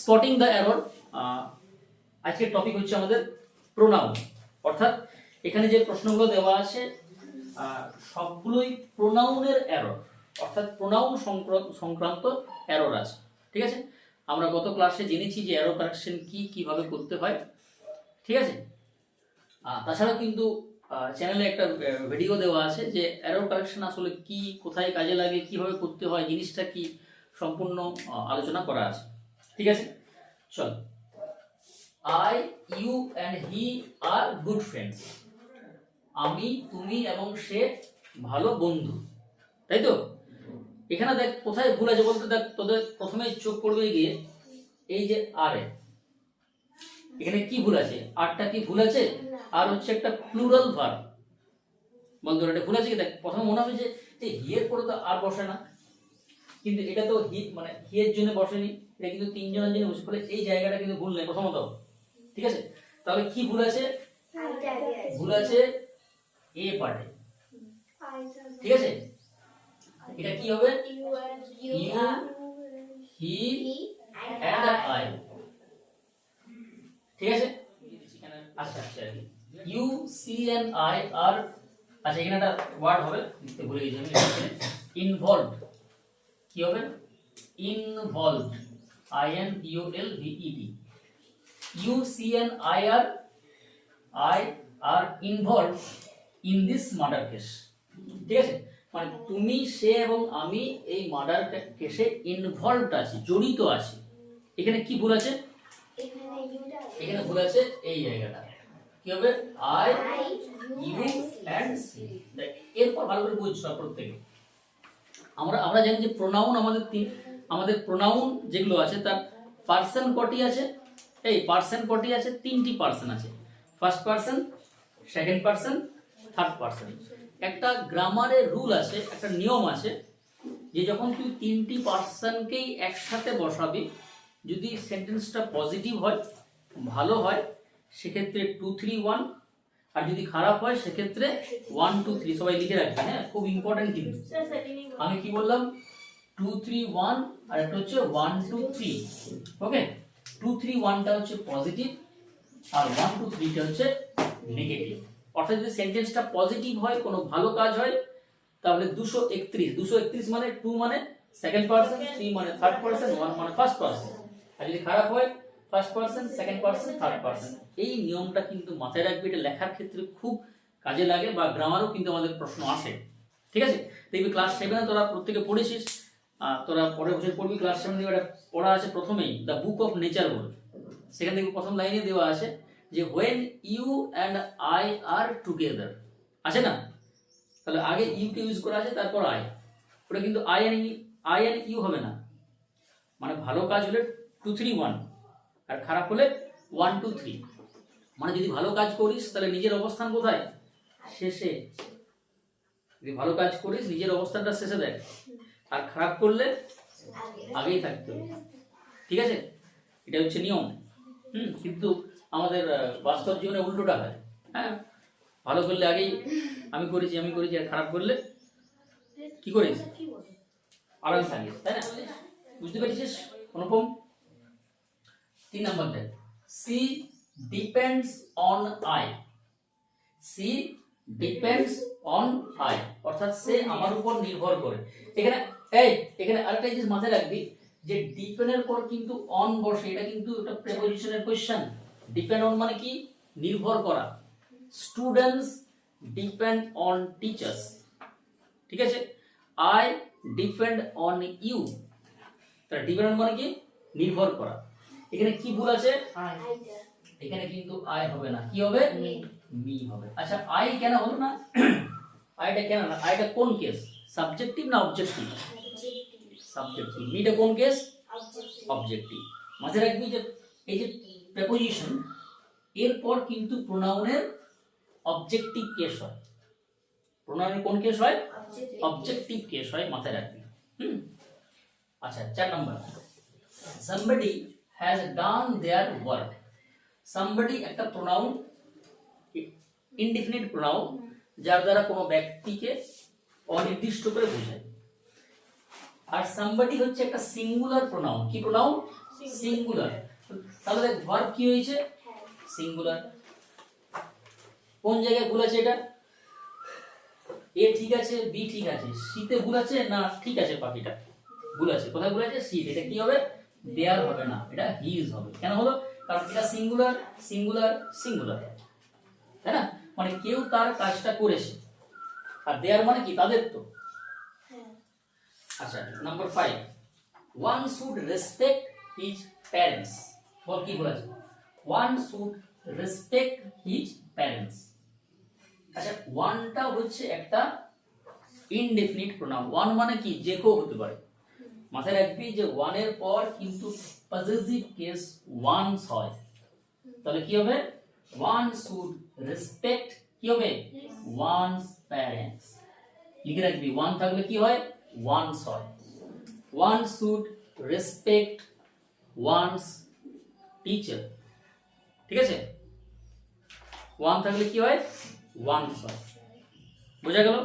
Spotting the error আজকের topic হচ্ছে আমাদের প্রোনাউন অর্থাৎ এখানে যে প্রশ্নগুলো দেওয়া আছে সবগুলোই প্রোনাউনের এরর অর্থাৎ প্রোনাউন সংক্রান্ত এরর আছে। ঠিক আছে? আমরা গত ক্লাসে জেনেছি যে এরর কারেকশন কি, কীভাবে করতে হয়। ঠিক আছে? তাছাড়া কিন্তু চ্যানেলে একটা ভিডিও দেওয়া আছে যে এরর কারেকশন আসলে কি, কোথায় কাজে লাগে, কীভাবে করতে হয়, জিনিসটা কি সম্পূর্ণ আলোচনা করা আছে। ঠিক আছে? চল। I you and he are good friends আমি, তুমি এবং সে ভালো বন্ধু। তাই তো? এখানে দেখ, কোথায় ভুল আছে বলতে? দেখ, তোদের প্রথমে চোখ পড়বে গিয়ে এই যে আর এ। এখানে কি ভুল আছে? আরটা কি ভুল আছে? আর হচ্ছে একটা প্লুরাল ভার্ব বলতো এটা ভুল আছে কি? দেখ, প্রথমে মনে হবে যে যে হিয়ের পরে তো আর বসে না। কিন্তু এটা তো হি মানে হিয়ের জন্য বসেনি, এটা কিন্তু তিনজনের জন্য বসে, ফলে এই জায়গাটা কিন্তু ভুল নেই প্রথমত। ঠিক আছে? তাহলে কি ভুল আছে? ভুল আছে এ। পার্টে ঠিক আছে? এটা কি হবে? হি অ্যান্ড আই ঠিক আছে? আচ্ছা আচ্ছা ইউ সি আই আর আচ্ছা এখানে একটা ওয়ার্ড হবে, লিখতে ভুলে গেছি আমি। ইনভলভ কি হবে? Involve I N U L V E D U C N I R I R involve in this murder case ঠিক আছে? মানে তুমি, সে এবং আমি এই মার্ডার কেসে ইনভলভড আছি, জড়িত আছি। এখানে কি ভুল আছে? এখানে ভুল আছে এই জায়গাটা। কি হবে? আই ইউ অ্যান্ড সি এরপর ভালো করে বুঝছ প্রত্যেকে। আমরা আমরা জানি যে প্রোনাউন আমাদের তিন, আমাদের প্রোনাউন যেগুলো আছে তার পার্সন কটি আছে? এই পার্সন কটি আছে? তিনটি পার্সন আছে। First person second person third person একটা গ্রামারের রুল আছে, একটা নিয়ম আছে যে যখন তুই তিনটি পার্সনকেই একসাথে বসাবি, যদি সেন্টেন্সটা পজিটিভ হয়, ভালো হয়, সেক্ষেত্রে টু থ্রি ওয়ান আর যদি খারাপ হয় সেক্ষেত্রে ওয়ান টু থ্রি সবাই লিখে রাখবে হ্যাঁ? খুব ইম্পর্টেন্ট কিন্তু আমি কি বললাম? টু থ্রি ওয়ান আর একটা হচ্ছে one two three okay two three ওয়ানটা হচ্ছে পজিটিভ আর ওয়ান টু থ্রিটা হচ্ছে নেগেটিভ অর্থাৎ যদি সেন্টেন্সটা পজিটিভ হয় কোনো ভালো কাজ হয় তাহলে দুশো একত্রিশ। দুশো একত্রিশ মানে টু মানে সেকেন্ড পার্সন থ্রি মানে থার্ড পার্সন ওয়ান মানে ফার্স্ট পার্সন আর যদি খারাপ হয় first person second person third person এই নিয়মটা কিন্তু মাথায় রাখবে এটা লেখার ক্ষেত্রে খুব কাজে লাগে বা গ্রামারও কিন্তু আমাদের প্রশ্ন আসে। ঠিক আছে? দেখবি ক্লাস সেভেনে তোরা প্রত্যেকে পড়েছিস তোরা পরের বছর পড়বি ক্লাস সেভেন দিয়ে একটা পড়া আছে প্রথমেই দ্য বুক অফ নেচার বলে। সেখান থেকে প্রথম লাইনে দেওয়া আছে যে when you and I are together আছে না? তাহলে আগে ইউকে ইউজ করা আছে তারপর আই ওটা কিন্তু I N I N U হবে না। মানে ভালো কাজ হলে টু থ্রি ওয়ান আর খারাপ হলে ওয়ান টু থ্রি মানে যদি ভালো কাজ করিস, তাহলে নিজের অবস্থান কোথায়? শেষে। যদি ভালো কাজ করিস, নিজের অবস্থানটা শেষে দেখ। আর খারাপ করলে আগেই থাকতে হবে। ঠিক আছে? এটা হচ্ছে নিয়ম। হুম, কিন্তু আমাদের বাস্তব জীবনে উল্টোটা হয়। হ্যাঁ? ভালো করলে আগেই আমি করেছি আমি করেছি, আর খারাপ করলে কি করিস? আরামে থাকিস তাই না? বুঝতে পেরেছিস? অনুপম তিন নম্বর দেখ। She depends on I she depends on I অর্থাৎ সে আমার উপর নির্ভর করে। এখানে এই এখানে আরেকটা জিনিস মাথায় রাখবি যে ডিপেন্ডের পর কিন্তু অন বসে এটা কিন্তু একটা প্রেপোজিশনের কোশ্চেন ডিপেন্ড অন মানে কি? নির্ভর করা। স্টুডেন্টস ডিপেন্ড অন টিচার্স ঠিক আছে? আই ডিপেন্ড অন ইউ তাহলে ডিপেন্ড মানে কি? নির্ভর করা। এখানে কি ভুল আছে? এখানে কিন্তু আই হবে না। কি হবে? মি। হবে। আচ্ছা আই কেন হলো না? আইটা কেন না? আইটা কোন কেস সাবজেক্টিভ না অবজেক্টিভ সাবজেক্টিভ মিটা কোন কেস অবজেক্টিভ মাথায় রাখবি যে এই যে প্রেপোজিশন এরপর কিন্তু প্রোনাউনের অবজেক্টিভ কেস হয়। প্রোনাউনের কোন কেস হয়? অবজেক্টিভ কেস হয় মাথায় রাখবি। হুম? আচ্ছা চার নম্বর। Somebody has done their work. Somebody একটা প্রোনাউন ইনডিফিনিট প্রোনাউন যার দ্বারা কোনো ব্যক্তিকে অনির্দিষ্ট করে বোঝায়। আর somebody হচ্ছে একটা সিঙ্গুলার প্রোনাউন কি প্রোনাউন সিঙ্গুলার তাহলে দেখ ভার্ব কি হয়েছে? সিঙ্গুলার কোন জায়গায় ভুল আছে এটা? এ ঠিক আছে বি ঠিক আছে। সিতে ভুল আছে না? ঠিক আছে বাকিটা। ভুল আছে। কোথায় ভুল আছে? সি এটা কি হবে? দেয়ার হবে না এটা হিজ হবে। কেন হলো? কারণ এটা সিঙ্গুলার সিঙ্গুলার সিঙ্গুলার তাই না? মানে কেউ তার কাজটা করেছে। আর দেয়ার মানে কি? তাদের তো। আচ্ছা number five one should respect his parents বল কি বলেছে? One should respect his parents আচ্ছা ওয়ানটা হচ্ছে একটা ইনডেফিনিট প্রোনাউন ওয়ান মানে কি? যে কেউ হতে পারে। মাথায় রাখবি যে ওয়ানের পর কিন্তু পজেসিভ কেস ওয়ান্স হয়। তাহলে কি হবে? ওয়ান শুড রেসপেক্ট কি হবে? ওয়ানস প্যারেন্টস লিখে রাখবি ওয়ান থাকলে কি হয়? ওয়ানস হয়। One should respect one's teacher ঠিক আছে? ওয়ান থাকলে কি হয়? ওয়ানস হয়। বোঝা গেল?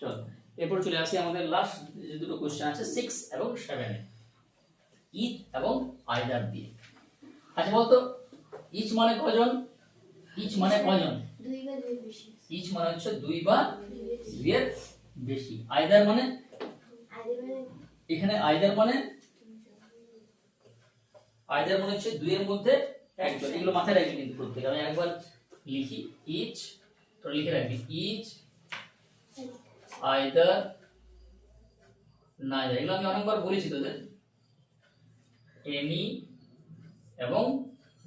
চল। এরপর চলে আসি আমাদের লাস্ট যে দুটো কোশ্চেন আছে সিক্স এবং সেভেনে ইচ এবং আইদার দিয়ে। আচ্ছা বলতো ইচ মানে কজন? ইচ মানে কজন? ইচ মানে হচ্ছে দুই বা দুইয়ের বেশি। আইদার মানে? এখানে আইদার মানে? আইদার মানে হচ্ছে দুইয়ের মধ্যে একজন। এগুলো মাথায় রাখবি কিন্তু প্রত্যেক। আমি একবার লিখি ইচ তো লিখে রাখবি ইচ আইদার নাইদার এগুলো আমি অনেকবার বলেছি তোদের। এনি এবং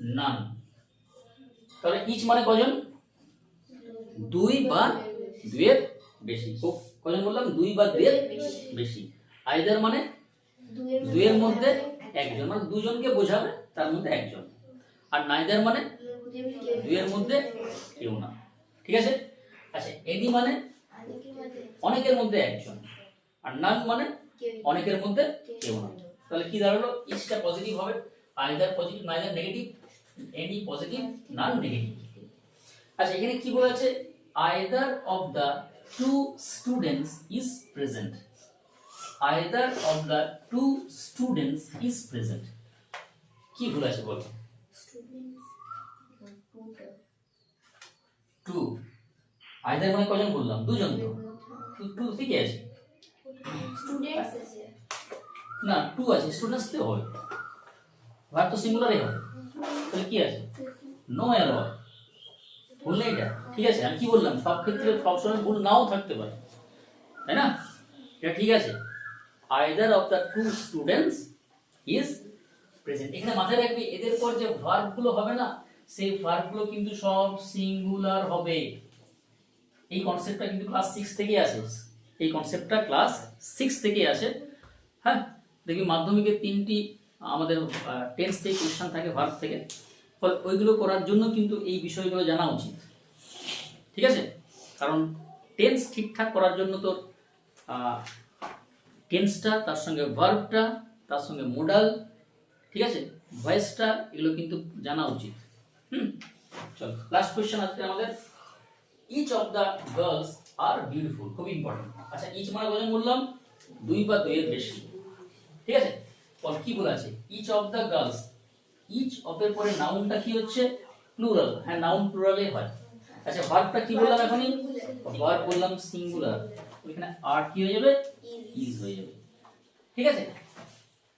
নান। তাহলে ইচ মানে কজন? দুই বা দুইয়ের বেশি। কজন বললাম? দুই বা দুইয়ের বেশি। আইদার মানে দুইয়ের মধ্যে একজন মানে দুজনকে বোঝাবে, তার মধ্যে একজন। আর নাইদার মানে দুইয়ের মধ্যে কেউ না। ঠিক আছে? আচ্ছা এনি মানে অনেকের মধ্যে একজন। আর নান মানে অনেকের মধ্যে কেউ না। তাহলে কি দাঁড়াল? ইসটা পজিটিভ হবে either positive neither negative any positive none negative আচ্ছা এখানে কি বলেছে? Either of the two students is present either of the two students is present কি ভুল আছে বলো টু আইদার মানে কজন বললাম? দুজন তো। টু ঠিকই আছে স্টুডেন্টস আছে। না টু আছে স্টুডেন্টস তো ভার তো সিঙ্গুলারই হবে তাহলে কি আছে? নো এরর ভুল নেই এটা? ঠিক আছে আমি কি বললাম? সব ক্ষেত্রে ভুল নাও থাকতে পারে। তাই না? এটা ঠিক আছে। Either of the two students is present এখানে মাথায় রাখবি এদের পর যে ভার্বগুলো হবে না সেই ভার্বগুলো কিন্তু সব সিঙ্গুলার হবে। এই কনসেপ্টটা কিন্তু ক্লাস সিক্স থেকেই আসে এই কনসেপ্টটা ক্লাস সিক্স থেকেই আসে। হ্যাঁ দেখবি মাধ্যমিকের তিনটি, আমাদের টেন্স থেকে কোয়েশ্চান থাকে ভার্ব থেকে। ফলে ওইগুলো করার জন্য কিন্তু এই বিষয়গুলো জানা উচিত। ঠিক আছে? কারণ টেন্স ঠিকঠাক করার জন্য তোর টেন্সটা তার সঙ্গে ভার্বটা তার সঙ্গে মোডাল ঠিক আছে? ভয়েসটা এগুলো কিন্তু জানা উচিত। হুম? চল লাস্ট কোয়েশ্চেন আজকে আমাদের। Each of the girls are beautiful খুব ইম্পর্টেন্ট আচ্ছা ইচ মানে বলেন বললাম? দুই বা দুইয়ের বেশি। ঠিক আছে? বল, কি বলে আছে each of the girls each of এর পরে নাউনটা কি হচ্ছে? প্লুরাল হ্যাঁ নাউন প্লুরালে হয়। আচ্ছা ভার্বটা কি বললাম এখনই? ভার্ব বললাম সিঙ্গুলার এখানে আর কি হয়ে যাবে? ইজ হয়ে যাবে। ঠিক আছে?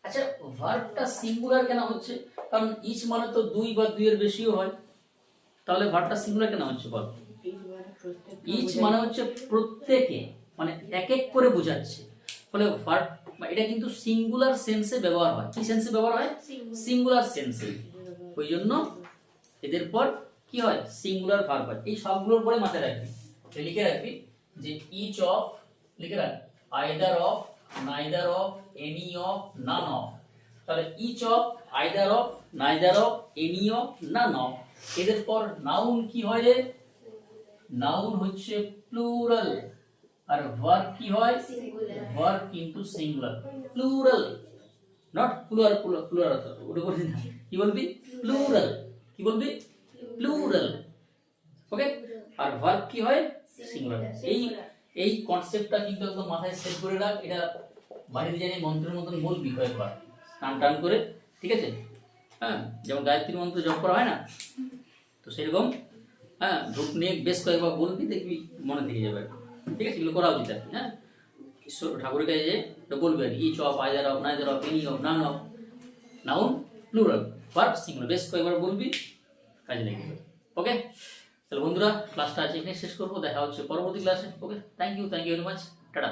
আচ্ছা ভার্বটা সিঙ্গুলার কেন হচ্ছে? কারণ ইচ মানে তো দুই বা দুইয়ের বেশিও হয়। তাহলে ভার্বটা সিঙ্গুলার কেন হচ্ছে বল? ইচ মানে হচ্ছে প্রত্যেকে মানে এক এক করে বোঝাচ্ছে। ফলে ভার্ব এটা কিন্তু সিঙ্গুলার সেন্সে ব্যবহার হয়। কি সেন্সে ব্যবহার হয়? সিঙ্গুলার সেন্সে ওই জন্য এদের পর কি হয়? সিঙ্গুলার ভার্ব হয়। এই সবগুলোর পরে মাথায় রাখবি। লিখে রাখবি যে ইচ অফ লিখে রাখ either of neither of any of none of তাহলে each of either of neither of any of none of এদের পর নাউন কি হয় রে? নাউন হচ্ছে প্লুরাল আর ভার্ব কি হয়? সিঙ্গুলার ভার্ব কিন্তু singular plural not plural plural ওটা বলবি না কি বলবি? প্লুরাল কি বলবি? প্লুরাল ওকে আর ভার্ব কি হয়? সিঙ্গুলার এই এই কনসেপ্টটা কিন্তু একদম মাথায় সেট করে রাখ। এটা বাড়িতে জানি মন্ত্রের মতন বলবি কয়েকবার। টান টান করে। ঠিক আছে? হ্যাঁ? যেমন গায়ত্রী মন্ত্র জপ করা হয় না? তো সেরকম হ্যাঁ ধূপ নিয়ে বেশ কয়েকবার বলবি, দেখবি মনে থেকে যাবে। ঠিক আছে? এগুলো করা উচিত আর কি হ্যাঁ? ঈশ্বর ঠাকুরের কাছে যে বলবে আর কি of either of neither of any of none of noun plural verb singular বেশ কয়েকবার বলবি, কাজে লেগে ওকে তাহলে বন্ধুরা ক্লাসটা আজ এখানে শেষ করব, দেখা হচ্ছে পরবর্তী ক্লাসে okay thank you thank you very much tata.